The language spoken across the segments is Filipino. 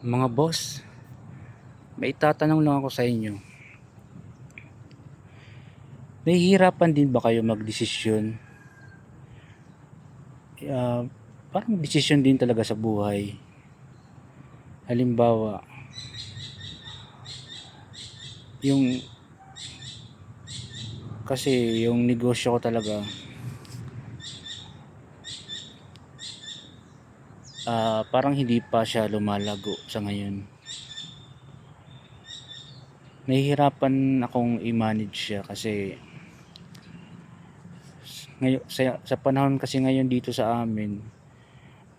Mga boss, may itatanong lang ako sa inyo. Nahihirapan din ba kayo magdesisyon? Ah, parang desisyon din talaga sa buhay. Halimbawa, yung kasi yung negosyo ko talaga ah, parang hindi pa siya lumalago sa ngayon. Nahihirapan akong i-manage siya kasi ngayon sa, sa panahon kasi ngayon dito sa amin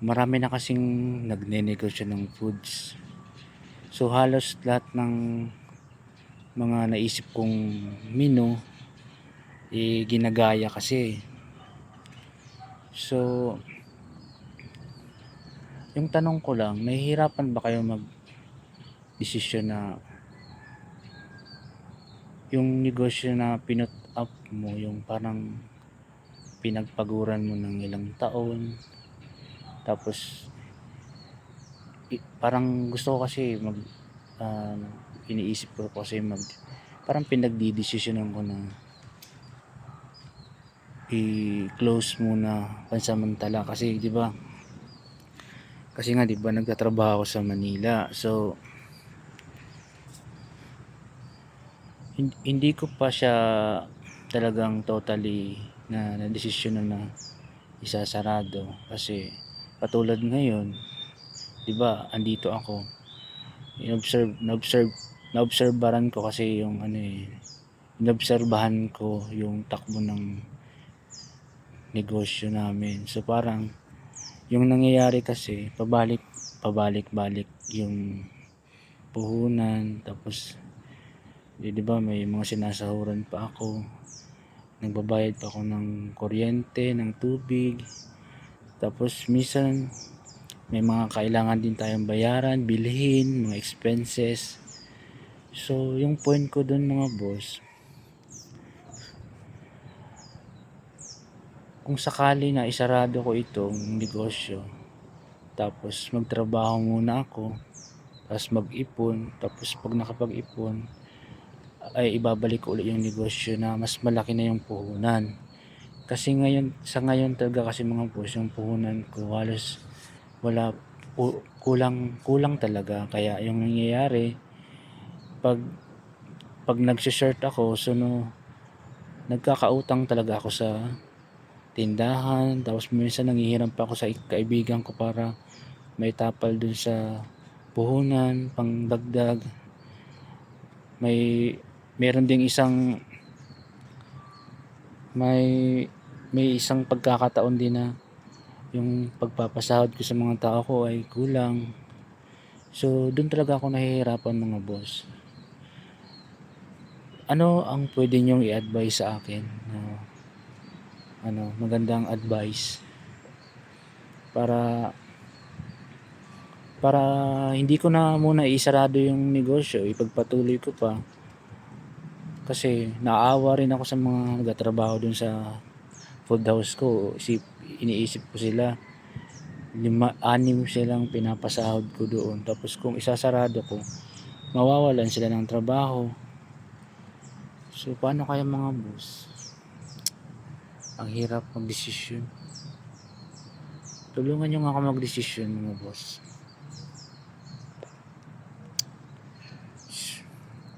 marami na kasing nagnenegosyo ng foods. So halos lahat ng mga naisip kong menu eh ginagaya kasi. So yung tanong ko lang, nahihirapan ba kayo mag desisyon na yung negosyo na pinut up mo, yung parang pinagpaguran mo ng ilang taon, tapos parang gusto ko kasi mag ah, iniisip ko kasi mag parang pinagdidesisyonan ko na i-close muna pansamantala kasi 'di ba kasi nga 'di ba nagtatrabaho sa Manila. So hin- hindi ko pa siya talagang totally na na desisyon na isasarado. Kasi katulad ngayon 'di ba andito ako. Inobserve na-observe naobserbaran ko kasi yung ano eh inobserbahan ko yung takbo ng negosyo namin. So parang yung nangyayari kasi pabalik pabalik-balik yung puhunan. Tapos di, di ba may mga sinasahuran pa ako. Nagbabayad pa ako ng kuryente ng tubig. Tapos minsan may mga kailangan din tayong bayaran, bilhin, mga expenses. So, yung point ko dun mga boss, kung sakali na isarado ko itong negosyo, tapos magtrabaho muna ako, tapos mag-ipon, tapos pag nakapag-ipon, ay ibabalik ko ulit yung negosyo na mas malaki na yung puhunan. Kasi ngayon, sa ngayon talaga kasi mga boss, yung puhunan ko halos wala ku- kulang kulang talaga kaya yung nangyayari pag pag nagsi-short ako so no, nagkakautang talaga ako sa tindahan tapos minsan nanghihiram pa ako sa kaibigan ko para may tapal dun sa puhunan pang dagdag may meron ding isang may may isang pagkakataon din na yung pagpapasahod ko sa mga tao ko ay kulang. So, doon talaga ako nahihirapan mga boss. Ano ang pwede nyong i-advise sa akin? na ano, magandang advice para para hindi ko na muna isarado yung negosyo, ipagpatuloy ko pa. Kasi naawa rin ako sa mga nagtatrabaho dun sa food house ko. Isip, iniisip ko sila lima, anim silang pinapasahod ko doon tapos kung isasarado ko mawawalan sila ng trabaho so paano kaya mga boss ang hirap magdesisyon. Tulungan nyo nga ako magdesisyon mga boss